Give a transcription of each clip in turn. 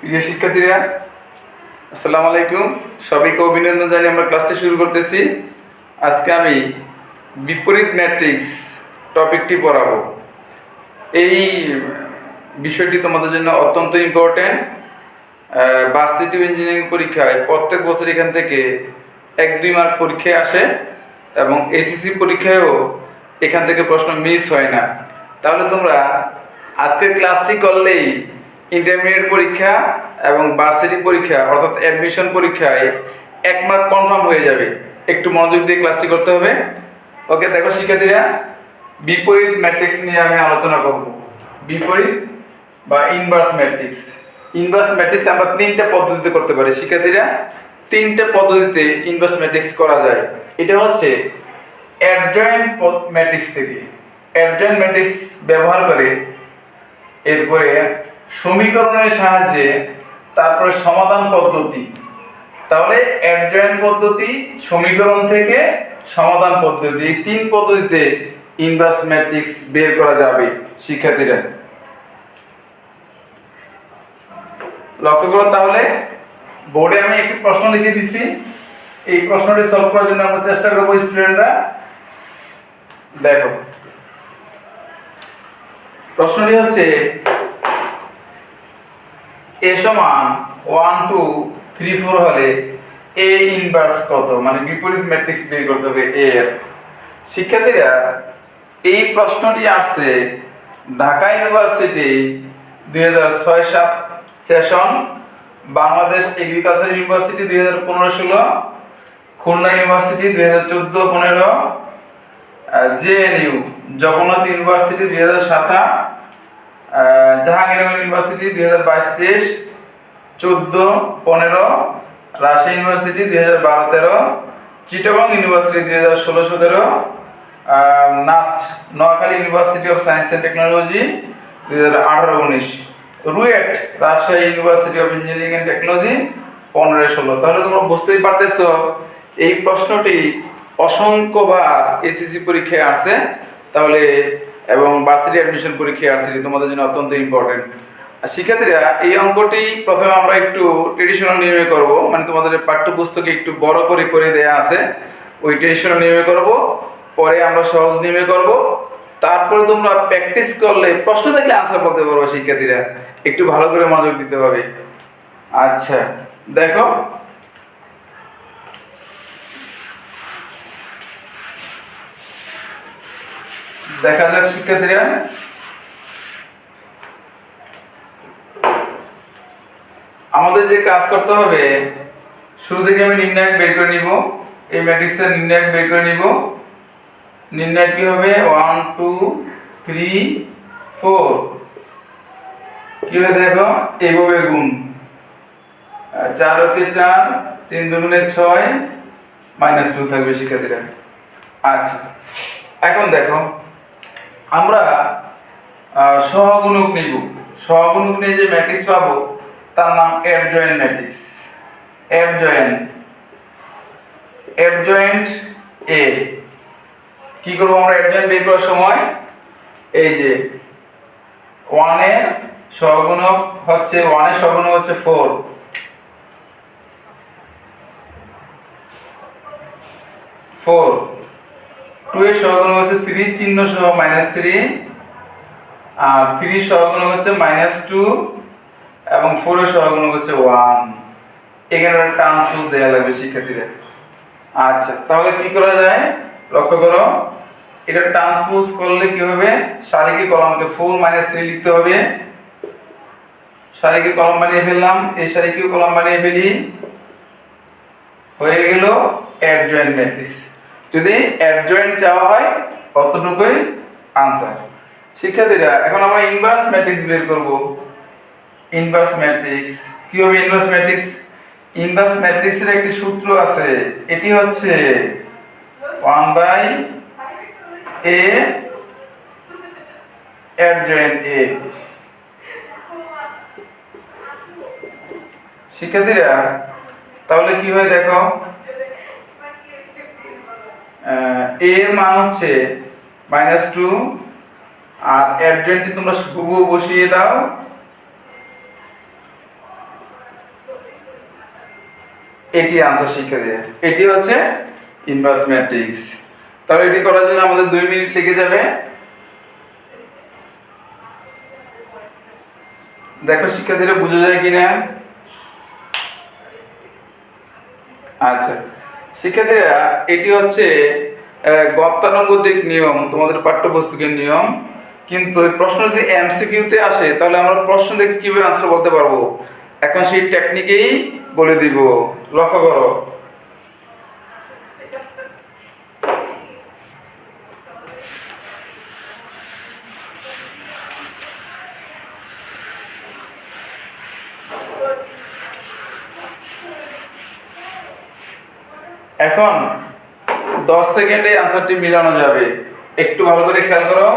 প্রিয় শিক্ষার্থীরা, আসসালামু আলাইকুম। সবাইকে অভিনন্দন জানিয়ে আমরা ক্লাসটি শুরু করতেছি। আজকে আমি বিপরীত ম্যাট্রিক্স টপিকটি পড়াবো। এই বিষয়টি তোমাদের জন্য অত্যন্ত ইম্পর্ট্যান্ট বাসিটিভ ইঞ্জিনিয়ারিং পরীক্ষায় প্রত্যেক বছর এখান থেকে এক দুই মার্ক পরীক্ষায় আসে এবং এসিসি পরীক্ষায়ও এখান থেকে প্রশ্ন মিস হয় না। তাহলে তোমরা আজকের ক্লাসটি করলেই ইন্টারমিডিয়েট পরীক্ষা এবং বার্ষিক পরীক্ষা, অর্থাৎ অ্যাডমিশন পরীক্ষায় এক মার্ক কনফার্ম হয়ে যাবে। একটু মনোযোগ দিয়ে ক্লাসটি করতে হবে। ওকে দেখো শিক্ষার্থীরা, বিপরীত ম্যাট্রিক্স নিয়ে আমি আলোচনা করব। বিপরীত বা ইনভার্স ম্যাট্রিক্স ইনভার্স ম্যাট্রিক্স আমরা তিনটা পদ্ধতিতে করতে পারি। শিক্ষার্থীরা, তিনটা পদ্ধতিতে ইনভার্স ম্যাট্রিক্স করা যায়। এটা হচ্ছে অ্যাডজয়েন্ট ম্যাট্রিক্স থেকে। অ্যাডজয়েন্ট ম্যাট্রিক্স ব্যবহার করে এরপরে সমীকরণের সাহায্যে তারপরে সমাধান পদ্ধতি। তাহলে অ্যাডজয়েন্ট পদ্ধতি, সমীকরণ থেকে সমাধান পদ্ধতি, এই তিন পদ্ধতিতে ইনভার্স ম্যাট্রিক্স বের করা যাবে শিক্ষার্থীরা। লক্ষ্য করো তাহলে, বোর্ডে আমি একটি প্রশ্ন লিখে দিচ্ছি। এই প্রশ্নটি সলভ করার জন্য আমরা চেষ্টা করব স্টুডেন্টরা দেখো, প্রশ্নটি হচ্ছে এ সমান ওয়ান টু থ্রি ফোর হলে এ ইনভার্স কত? মানে বিপরীত ম্যাট্রিক্স বের করতে হবে এ এর। শিক্ষার্থীরা, এই প্রশ্নটি আসছে ঢাকা ইউনিভার্সিটি দুই হাজার ছয় সাত সেশন বাংলাদেশ এগ্রিকালচার ইউনিভার্সিটি দুই হাজার পনেরো ষোলো, খুলনা ইউনিভার্সিটি দুই হাজার চোদ্দ, পনেরো জেএনইউ জগন্নাথ ইউনিভার্সিটি দুই হাজার সাতা জাহাঙ্গীরনগর ইউনিভার্সিটি দুই হাজার বাইশ তেইশ, চোদ্দ, পনেরো, রাজশাহী ইউনিভার্সিটি দুই হাজার বারো তেরো, চিটাগং ইউনিভার্সিটি দুই হাজার ষোলো সতেরো নাস্ট Noakhali university of science and technology দুই হাজার আঠারো উনিশ, RUET, Rajshahi university of engineering and technology পনেরো ষোলো। তাহলে তোমরা বুঝতেই পারতেছ, এই প্রশ্নটি অসংখ্যবার এসএসসি পরীক্ষায় আসে। তাহলে এবং ভার্সিটি অ্যাডমিশন পরীক্ষায় আসছে তোমাদের জন্য অত্যন্ত ইম্পর্টেন্ট শিক্ষার্থীরা, এই অঙ্কটি প্রথমে আমরা একটু ট্রেডিশনাল নিয়মে করব। মানে তোমাদের পাঠ্যপুস্তকে একটু বড় করে করে দেয়া আছে, ওই ট্রেডিশনাল নিয়মে করব। পরে আমরা সহজ নিয়মে করব। তারপরে তোমরা প্র্যাকটিস করলে, প্রশ্ন দেখলে আনসার বলতে পারব শিক্ষার্থীরা। একটু ভালো করে মনোযোগ দিতে হবে। আচ্ছা দেখো। দেখা যাক শিক্ষার্থীরা। আমাদের যে কাজ করতে হবে, শুরু থেকে আমি নির্ণায়ক বের করে নিব। এই ম্যাট্রিক্সের নির্ণায়ক বের করে নিব। নির্ণায়ক কি হবে? ওয়ান টু থ্রি ফোর কি হবে দেখো? এইভাবে গুণ। চার ওকে চার, তিন দুগুণে ছয় মাইনাস টু থাকবে শিক্ষার্থীরা। আচ্ছা এখন দেখো। আমরা সহগুণক নিব। সহগুণক নিয়ে যে ম্যাট্রিক্স পাবো, তার নাম adjoint matrix adjoint adjoint A কি করব আমরা অ্যাডজয়েন্ট বের করার সময়? এই যে ওয়ানের সহগুণক হচ্ছে ওয়ানের সহগুণক হচ্ছে ফোর ফোর টু এর সহগুণক হচ্ছে থ্রি, চিহ্ন সহ মাইনাস থ্রি। আর থ্রি সহগুণক হচ্ছে মাইনাস টু এবং ফোর এর সহগুণক হচ্ছে ওয়ান এখানে একটা ট্রান্সপোজ দেওয়া লাগবে শিক্ষার্থীরা আচ্ছা তাহলে কি করা যায়? লক্ষ্য করো, এটা ট্রান্সপোজ করলে কি হবে? সারিকে কলমকে ফোর মাইনাস থ্রি লিখতে হবে। সারিকে কলম বানিয়ে ফেললাম, এই সারিকেও কলম বানিয়ে ফেলি। হয়ে গেল অ্যাডজয়েন্ট ম্যাট্রিক্স যদি অ্যাডজয়েন্ট চাওয়া হয় অতটুকুই আনসার শিক্ষার্থীরা, এখন আমরা ইনভার্স ম্যাট্রিক্স বের করব। ইনভার্স ম্যাট্রিক্স কি হবে ইনভার্স ম্যাট্রিক্স ইনভার্স ম্যাট্রিক্সের একটি সূত্র আছে, এটি হচ্ছে 1 বাই এ অ্যাডজয়েন্ট এ শিক্ষার্থীরা, তাহলে কি হয় দেখো? এ এর মান হচ্ছে মাইনাস টু আর অ্যাডজয়েন্টটি তোমরা হুবহু বসিয়ে দাও। এটি আনসার শিক্ষা দিয়ে। এটি হচ্ছে ইনভার্স ম্যাট্রিক্স তাহলে এটি করার জন্য আমাদের দুই মিনিট লেগে যাবে। দেখো শিক্ষার্থীরা বোঝা যায় কিনা? আচ্ছা। শিক্ষার্থীরা এটি হচ্ছে আহ, নিয়ম তোমাদের পাঠ্যপুস্তকের নিয়ম। কিন্তু প্রশ্ন যদি এমসিকিউতে আসে তাহলে আমরা প্রশ্ন দেখে কীভাবে আনসার বলতে পারব? এখন সেই টেকনিকেই বলে দিব। লক্ষ্য করো। এখন দশ সেকেন্ডে আনসারটি মিলানো যাবে। একটু ভালো করে খেয়াল করো।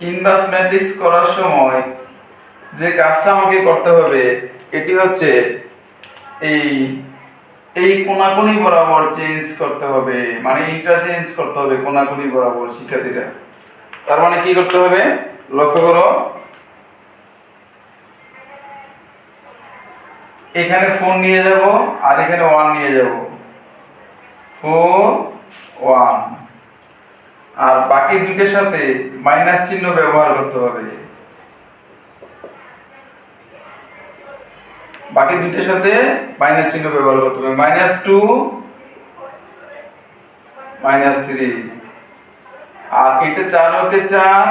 ইনভার্স ম্যাট্রিক্স করার সময় যে কাজটা আমাকে করতে হবে, এটি হচ্ছে এই এই কোনাকুনি বরাবর চেঞ্জ করতে হবে। মানে ইন্টারচেঞ্জ করতে হবে কোনাকুনি বরাবর শিক্ষার্থীরা। তার মানে কি করতে হবে? লক্ষ্য করো। এখানে ফোন নিয়ে যাব আর এখানে ওয়ান নিয়ে যাব। ফোর ওয়ান আর বাকি দুইটার সাথে মাইনাস চিহ্ন ব্যবহার করতে হবে। বাকি দুইটার সাথে মাইনাস চিহ্ন ব্যবহার করতে হবে। মাইনাস টু মাইনাস থ্রি আর এটা চার হতে চার,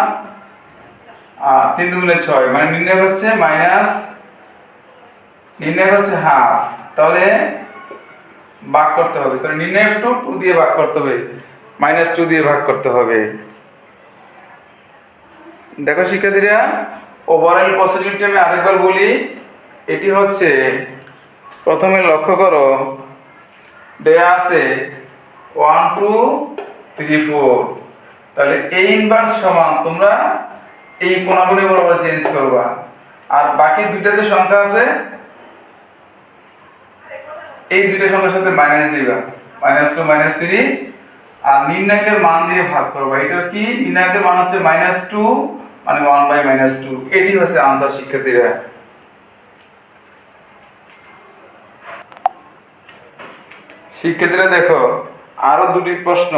আর তিন দুগুণে ছয়। মানে নির্ণয় হচ্ছে মাইনাস নির্ণয় হচ্ছে হাফ তাহলে ভাগ করতে হবে। সরি নির্ণয় টু টু দিয়ে ভাগ করতে হবে। মাইনাস টু দিয়ে ভাগ করতে হবে। দেখো শিক্ষার্থীরা ওভারঅল পসিটিভিটি আমি আরেকবার বলি। এটি হচ্ছে, প্রথমে লক্ষ্য করো, দেয়া আছে ওয়ান টু থ্রি ফোর তাহলে এই ইনভার্স সমান তোমরা এই কোনাগুলি বরাবর চেঞ্জ করবা। আর বাকি দুইটা যে সংখ্যা আছে এই দুইটা সংখ্যার সাথে মাইনাস দিবা। মাইনাস টু মাইনাস থ্রি আর নির্ণায়কের মান দিয়ে ভাগ করবা। এটা কি? নির্ণায়কের মান হচ্ছে মাইনাস টু মানে ওয়ান বাই মাইনাস টু এটি হচ্ছে আনসার শিক্ষার্থীরা। শিক্ষার্থীরা দেখো, আরও দুটি প্রশ্ন,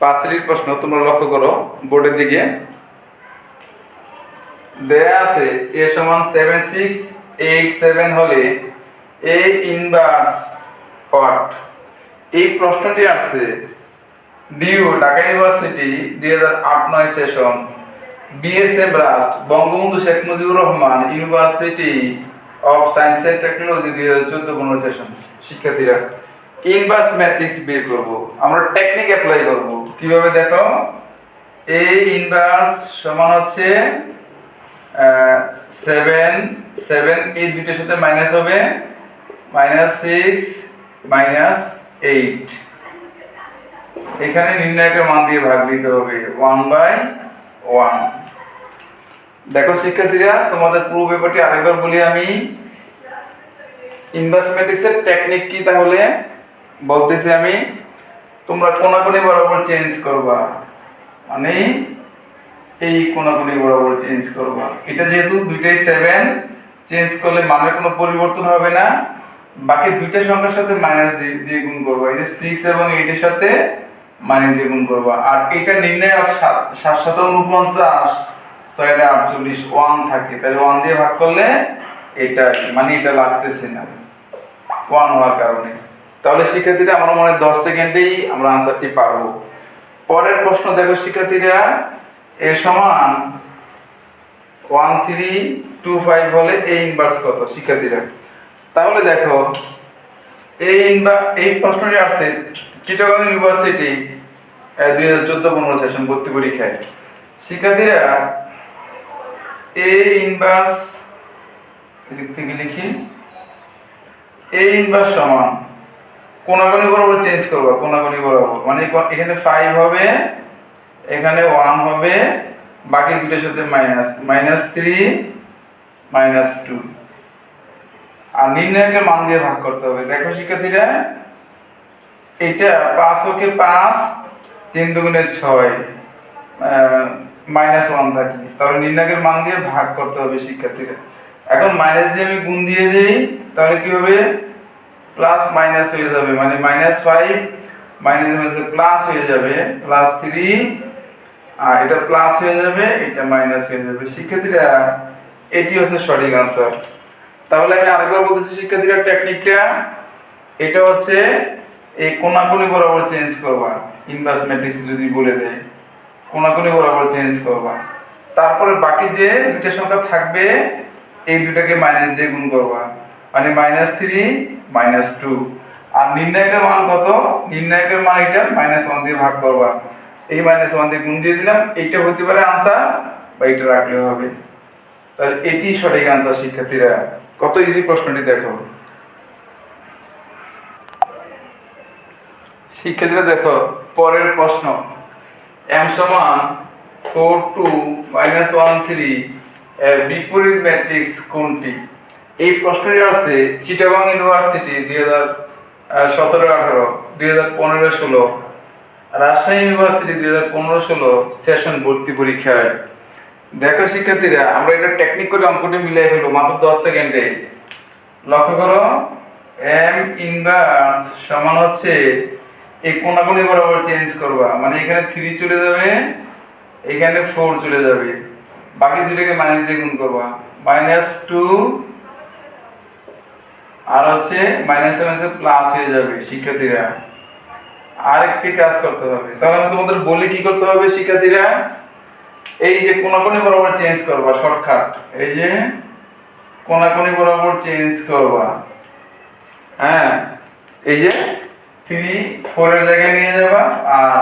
পাঁচটির প্রশ্ন তোমরা লক্ষ্য করো বোর্ডের দিকে। দেয়া আছে এ সমান সেভেন সিক্স এইট সেভেন হলে এ ইনভার্স কট এই প্রশ্নটি আসছে ডিউ ঢাকা ইউনিভার্সিটি দুই হাজার আট নয় সেশন বিএসএ ব্রাস্ট Bangabandhu Sheikh Mujibur Rahman university of science and technology দুই হাজার চোদ্দ পনেরো সেশন শিক্ষার্থীরা ইনভার্স ম্যাট্রিক্স বের করব। আমরা টেকনিক অ্যাপ্লাই করব। কীভাবে দেখো? এ ইনভার্স সমান হচ্ছে সেভেন সেভেন এই দুইটার সাথে মাইনাস হবে। Minus six minus eight. এখানে নির্ণায়কের মান দিয়ে ভাগ দিতে হবে। One by one. দেখো শিক্ষার্থীরা, তোমাদের পুরো ব্যাপারটি আরেকবার বলি আমি। ইনভেস্টমেন্টিক্সের টেকনিক কি তাহলে? বলতেছি আমি, তোমরা কোনাকুনি বরাবর চেঞ্জ করবা। মানে এই কোনাকুনি বরাবর চেঞ্জ করবা। এটা যেহেতু দুইটাই সেভেন চেঞ্জ করলে মানের কোনো পরিবর্তন হবে না। বাকি দুইটা সংখ্যার সাথে মাইনাস দিয়ে গুণ করবা। এই যে সিক্স এবং এইটের সাথে মাইনাস দিয়ে গুণ করবা। আর এটা নির্ণায়ক সাত সাতশত উনপঞ্চাশ ছয় আটচল্লিশ ওয়ান থাকে। তাহলে ওয়ান দিয়ে ভাগ করলে এটা মানে এটা লাগতেছে না। ওয়ান হওয়ার কারণে। তাহলে শিক্ষার্থীরা, আমার মনে দশ সেকেন্ডেই আমরা আনসারটি পারব। পরের প্রশ্ন, দেখো শিক্ষার্থীরা, এ সমান ওয়ান থ্রি টু ফাইভ হলে এ ইনভার্স কত? শিক্ষার্থীরা। তাহলে দেখো, এই এই প্রশ্নটি আসছে চিটাগং ইউনিভার্সিটি দুই হাজার চোদ্দ পনেরো সেশন ভর্তি পরীক্ষায়। শিক্ষার্থীরা এ ইনভার্স থেকে লিখি, এ ইনভার্স সমান কোনাগুনি বরাবর চেঞ্জ করবা কোনাগুনি বরাবর। মানে এখানে ফাইভ হবে, এখানে ওয়ান হবে, বাকি দুটোর সাথে minus minus three minus two আর নির্ণয়কে মান দিয়ে ভাগ করতে হবে। দেখো শিক্ষার্থীরা, এটা পাঁচ ওকে পাঁচ, তিন দুগুণে ছয় মাইনাস ওয়ান থাকে তাহলে নির্ণায়কের মান দিয়ে ভাগ করতে হবে শিক্ষার্থীরা। এখন মাইনাস দিয়ে আমি গুণ দিয়ে দিই, তাহলে কি হবে? প্লাস মাইনাস হয়ে যাবে। মানে minus five, minus minus plus হয়ে যাবে, প্লাস থ্রি, আর এটা প্লাস হয়ে যাবে, এটা মাইনাস হয়ে যাবে। শিক্ষার্থীরা, এটি হচ্ছে সঠিক আনসার তাহলে আমি আরেকবার বলতেছি শিক্ষার্থীরা টেকনিকটা এটা হচ্ছে এই কোনাকুনি বরাবর চেঞ্জ করবা। ইনভার্স ম্যাট্রিক্স যদি বলে দেয়, কোনাকুনি বরাবর চেঞ্জ করবা। তারপরে বাকি যে দুইটা সংখ্যা থাকবে, এই দুটাকে মাইনাস দিয়ে গুণ করবা। মানে মাইনাস থ্রি মাইনাস টু আর নির্ণায়কের মান কত? নির্ণায়কের মান এটা মাইনাস ওয়ান দিয়ে ভাগ করবা। এই মাইনাস ওয়ান দিয়ে গুণ দিয়ে দিলাম, এইটা হতে পারে আনসার বা এটা রাখলেও হবে। তাহলে এটি সঠিক আনসার শিক্ষার্থীরা। কত ইজি প্রশ্নটি দেখো। শিক্ষার্থীরা দেখো, পরের প্রশ্ন। এম সমান four two minus one three এর বিপরীত ম্যাট্রিক্স কোনটি? এই প্রশ্নটি আছে চিটাগং ইউনিভার্সিটি দুই হাজার সতেরো, আঠারো, দুই হাজার পনেরো, ষোলো। রাজশাহী ইউনিভার্সিটি দুই হাজার পনেরো, ষোলো সেশন ভর্তি পরীক্ষায়। দেখো শিক্ষার্থীরা, আমরা এটা টেকনিক করে অঙ্কটি মিলাই ফেলব, মাত্র দশ সেকেন্ডে। লক্ষ্য করো এম ইনভার্স সমান হচ্ছে এই কোনাকুনি বরাবর চেঞ্জ করবা। মানে এখানে থ্রি চলে যাবে, এখানে ফোর চলে যাবে। বাকি দুটোকে মাইনাস দিয়ে গুণ করবা। মাইনাস টু আর হচ্ছে মাইনাস মাইনাসে প্লাস হয়ে যাবে শিক্ষার্থীরা। আরেকটি কাজ করতে হবে। তাহলে আমি তোমাদের বলি কি করতে হবে শিক্ষার্থীরা? এই যে কোনাকুনি বরাবর চেঞ্জ করবা শর্টকাট এই যে কোনাকুনি বরাবর চেঞ্জ করবা। হ্যাঁ এই যে থ্রি ফোরের জায়গায় নিয়ে যাবা আর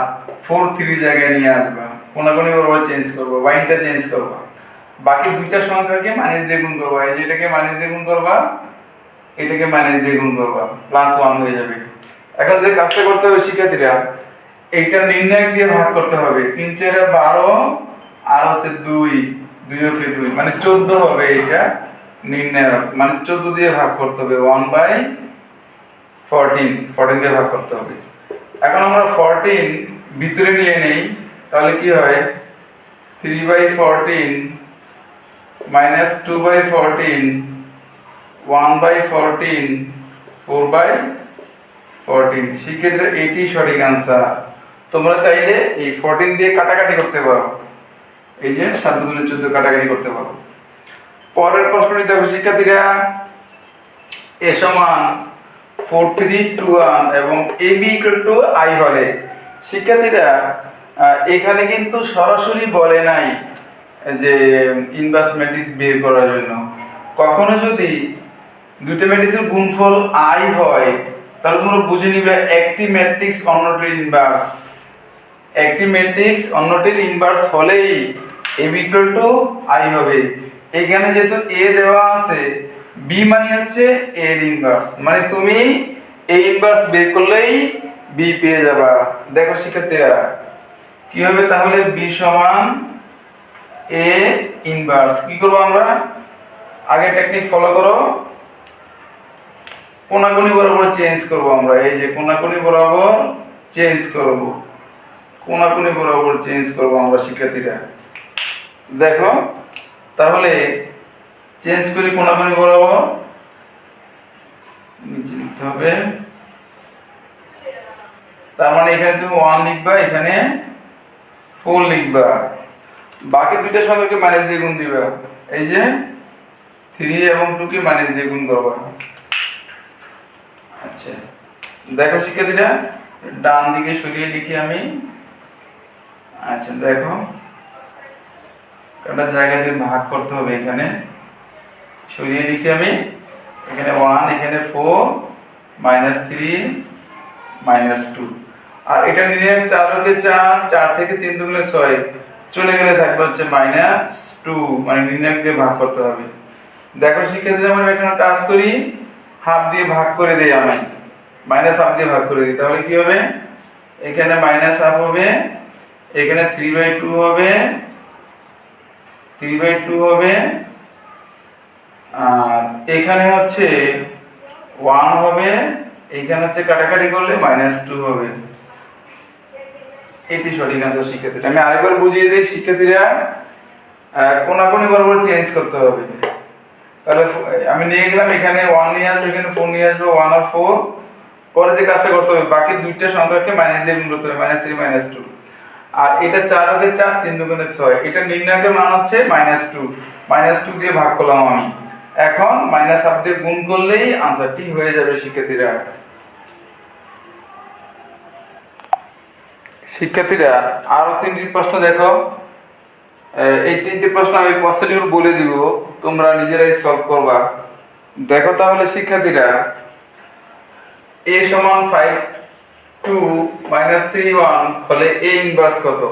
ফোর থ্রি জায়গায় নিয়ে আসবা। কোনাকুনি বরাবর চেঞ্জ করবা ওয়াইনটা চেঞ্জ করবা। বাকি দুইটা সংখ্যাকে মাইনাস দিয়ে গুণ করবা। এই যে এটাকে মাইনাস দিয়ে গুণ করবা, এটাকে মাইনাস দিয়ে গুণ করবা। প্লাস ওয়ান হয়ে যাবে। এখন যে কাজটা করতে হবে শিক্ষার্থীরা, এইটা নির্ণায়ক দিয়ে ভাগ করতে হবে। তিন, চারে, বারো আর হচ্ছে দুই দুই ওকে দুই। মানে চোদ্দ হবে এটা নির্ণায়ক মানে চোদ্দ দিয়ে ভাগ করতে হবে। ওয়ান বাই ফোরটিন ফোরটিন দিয়ে ভাগ করতে হবে। এখন আমরা ফোরটিন ভিতরে নিয়ে নেই, তাহলে কি হয়? Three by fourteen minus two by fourteen one by fourteen four by fourteen সেক্ষেত্রে এটি সঠিক আনসার তোমরা চাইলে এই ফোরটিন দিয়ে কাটাকাটি করতে পারো। এই যে দুগুণে চোদ্দ কাটাকাটি করতে পারো। পরের প্রশ্নটি দেখো শিক্ষার্থীরা এ সমান ফোর থ্রি টু ওয়ান এবং A B equal to I হলে, শিক্ষার্থীরা এখানে কিন্তু সরাসরি বলে নাই যে ইনভার্স ম্যাট্রিক্স বের করার জন্য। কখনো যদি দুটো ম্যাট্রিক্সের গুণফল আই হয়, তাহলে তোমরা বুঝে নিবে একটি ম্যাট্রিক্স অন্যটির ইনভার্স একটি ম্যাট্রিক্স অন্যটির ইনভার্স হলেই A B equal to I হবে। এখানে যেহেতু এ দেওয়া আছে বি মানে হচ্ছে এর ইনভার্স মানে তুমি এ ইনভার্স বের করলেই বি পেয়ে যাবা। দেখো শিক্ষার্থীরা, কি হবে তাহলে বি সমান এ ইনভার্স কি করব আমরা? আগে টেকনিক ফলো করো। কোনাকুনি বরাবর চেঞ্জ করব আমরা। এই যে কোনাকুনি বরাবর চেঞ্জ করব। কোনাকুনি বরাবর চেঞ্জ করব আমরা শিক্ষার্থীরা। দেখো, তাহলে চেঞ্জ করি কোনাকুনি বরাবর নিচে লিখতে হবে। তার মানে এখানে তুমি ওয়ান লিখবা, এখানে ফোর লিখবা। বাকি দুইটা সংখ্যাকে মাইনাস দিয়ে গুণ দিবা। এই যে থ্রি এবং টু কে মাইনাস দিয়ে গুণ করবা। আচ্ছা দেখো শিক্ষার্থীরা, ডান দিকে সরিয়ে লিখি আমি। আচ্ছা দেখো। একটা জায়গায় দিয়ে ভাগ করতে হবে এখানে। সরিয়ে লিখি আমি। এখানে ওয়ান এখানে four minus three minus two আর এটা নিয়ে চার হতে চার চার থেকে তিন দুগুণে ছয়। চলে গেলে থাকবে হচ্ছে মাইনাস টু মানে নির্ণয় দিয়ে ভাগ করতে হবে। দেখো শিক্ষার্থীরা, আমরা এখানে কাজ করি। হাফ দিয়ে ভাগ করে দেই আমি। মাইনাস হাফ দিয়ে ভাগ করে দিই। তাহলে কি হবে? এখানে মাইনাস হাফ হবে, এখানে থ্রি বাই টু হবে থ্রি বাই টু হবে। আর এখানে হচ্ছে ওয়ান হবে, এখানে হচ্ছে কাটাকাটি করলে মাইনাস টু হবে। এটি সঠিক আনসার শিক্ষার্থীরা। আমি আরেকবার বুঝিয়ে দিই, শিক্ষার্থীরা কোনাকুনি বরাবর চেঞ্জ করতে হবে। তাহলে আমি নিয়ে গেলাম, এখানে ওয়ান নিয়ে আসব, এখানে ফোর নিয়ে আসব ওয়ান আর ফোর পরে যে কাজটা করতে হবে, বাকি দুইটা সংখ্যাকে মাইনাস দিয়ে গুণ করতে হবে মাইনাস থ্রি মাইনাস টু আর এটা চার হবে চার, তিন দুগুণে ছয়। এটা নির্ণায়কের মান হচ্ছে মাইনাস টু মাইনাস টু দিয়ে ভাগ করলাম আমি। এখন মাইনাস হাফ দিয়ে গুণ করলেই আনসারটি হয়ে যাবে শিক্ষার্থীরা। শিক্ষার্থীরা, আরও তিনটি প্রশ্ন দেখো। এই তিনটি প্রশ্ন আমি পসিটিভ বলে দিব। তোমরা নিজেরাই সলভ করবা। দেখো তাহলে শিক্ষার্থীরা এ সমান five two minus three one হলে এ ইনভার্স কত?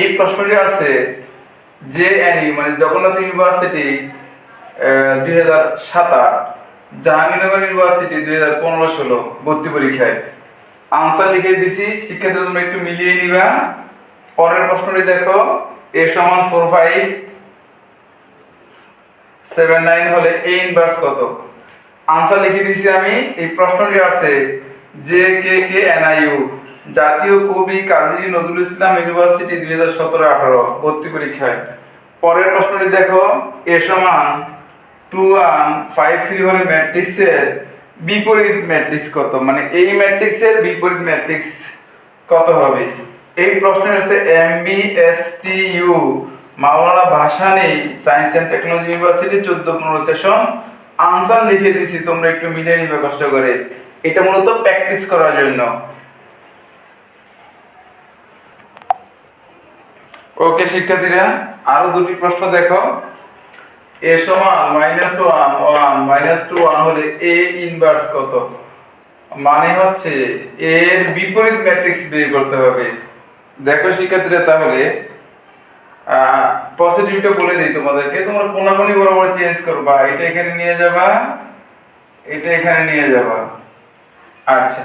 এই প্রশ্নটি আছে জে এন ইউ মানে জগন্নাথ ইউনিভার্সিটি দুই হাজার সাতাশ জাহাঙ্গীরনগর ইউনিভার্সিটি দুই হাজার পনেরো ষোলো ভর্তি পরীক্ষায়। আনসার লিখে দিছি শিক্ষার্থীরা একটু মিলিয়ে নিবা। পরের প্রশ্নটি দেখো এ সমান ফোর ফাইভ সেভেন নাইন হলে এ ইনভার্স কত? আনসার লিখে দিছি আমি, এই প্রশ্নটি আছে যে কে কে এনআইইউ জাতীয় কবি কাজী নজরুল ইসলাম ইউনিভার্সিটি দুই হাজার সতেরো আঠারো, ভর্তি পরীক্ষায়। পরের প্রশ্নটি দেখো, এ সমান টু ওয়ান ফাইভ থ্রি হলে ম্যাট্রিক্সের বিপরীত ম্যাট্রিক্স কত? মানে এই ম্যাট্রিক্সের বিপরীত ম্যাট্রিক্স কত হবে? এই প্রশ্নের হচ্ছে M B S T U, Maulana Bhasani science and technology university চোদ্দ পনেরো সেশন। আনসার লিখে দিছি, তোমরা একটু মিলিয়ে নিবে কষ্ট করে। এটা মূলত প্র্যাকটিস করার জন্য। ওকে শিক্ষার্থীরা, আরও দুটি প্রশ্ন দেখো। এ সমান minus one one minus two one হলে এ ইনভার্স কত? মানে হচ্ছে এর বিপরীত ম্যাট্রিক্স বের করতে হবে। দেখো শিক্ষার্থীরা, তাহলে পজিটিভটা বলে দিই তোমাদেরকে। তোমরা কোনাকুনি বরাবর চেঞ্জ করবা। এটা এখানে নিয়ে যাবা, এটা এখানে নিয়ে যাবা। আচ্ছা।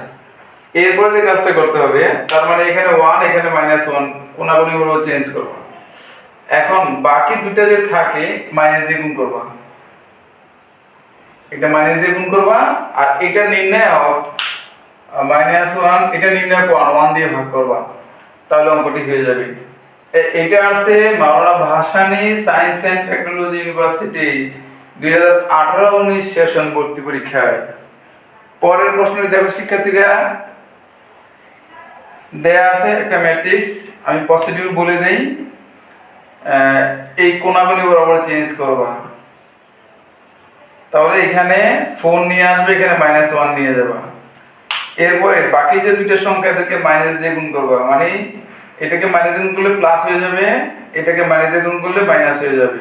এরপরে যে কাজটা করতে হবে, তার মানে এখানে ওয়ান এখানে মাইনাস ওয়ান বরাবর চেঞ্জ করবা। এখন বাকি দুটো যে থাকে মাইনাস দিয়ে গুণ করবা। এটা মাইনাস দিয়ে গুণ করবা, আর এটা নির্ণয় মাইনাস ওয়ান এটা নির্ণয় ওয়ান ওয়ান দিয়ে ভাগ করবা। তাহলে অঙ্কটি হয়ে যাবে। এটা আছে Maulana Bhasani science and technology university দুই হাজার আঠারো উনিশ সেশন ভর্তি পরীক্ষায়। পরের প্রশ্নটি দেখো, শিক্ষার্থীরা। দেয়া আছে একটা ম্যাট্রিক্স আমি পজিটিভ বলে দেই। এই কোনাগুলি বরাবর চেঞ্জ করবা। তাহলে এখানে ফোন নিয়ে আসবে, এখানে মাইনাস ওয়ান নিয়ে যাবা। এরপরে বাকি যে দুইটা সংখ্যা, এদেরকে মাইনাস দিয়ে গুণ করবা। মানে এটাকে মাইনাস দিয়ে গুণ করলে প্লাস হয়ে যাবে, এটাকে মাইনাস দিয়ে গুণ করলে মাইনাস হয়ে যাবে।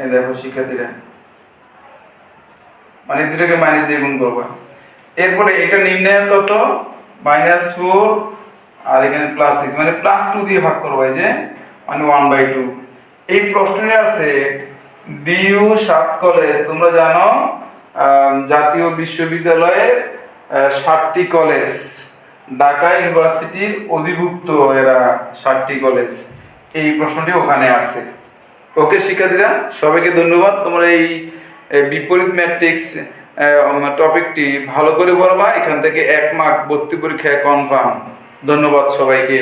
এই দেখো, শিক্ষার্থীরা। মানে দুটোকে মাইনাস দিয়ে গুণ করবা। এরপরে এটা নির্ণয় কত? মাইনাস ফোর আর এখানে প্লাস সিক্স মানে প্লাস টু দিয়ে ভাগ করব এই যে মানে ওয়ান বাই টু এই প্রশ্নে আছে ডিইউ সাত কলেজ, তোমরা জানো জাতীয় বিশ্ববিদ্যালয়ের সাতটি কলেজ। ঢাকা ইউনিভার্সিটির অধিভুক্ত এরা সাতটি কলেজ। এই প্রশ্নটি ওখানে আছে। ওকে, শিক্ষার্থীরা, সবাইকে ধন্যবাদ। তোমরা এই বিপরীত ম্যাট্রিক্স টপিকটি ভালো করে পড়বা। এখান থেকে এক মার্ক ভর্তি পরীক্ষায় কনফার্ম ধন্যবাদ সবাইকে।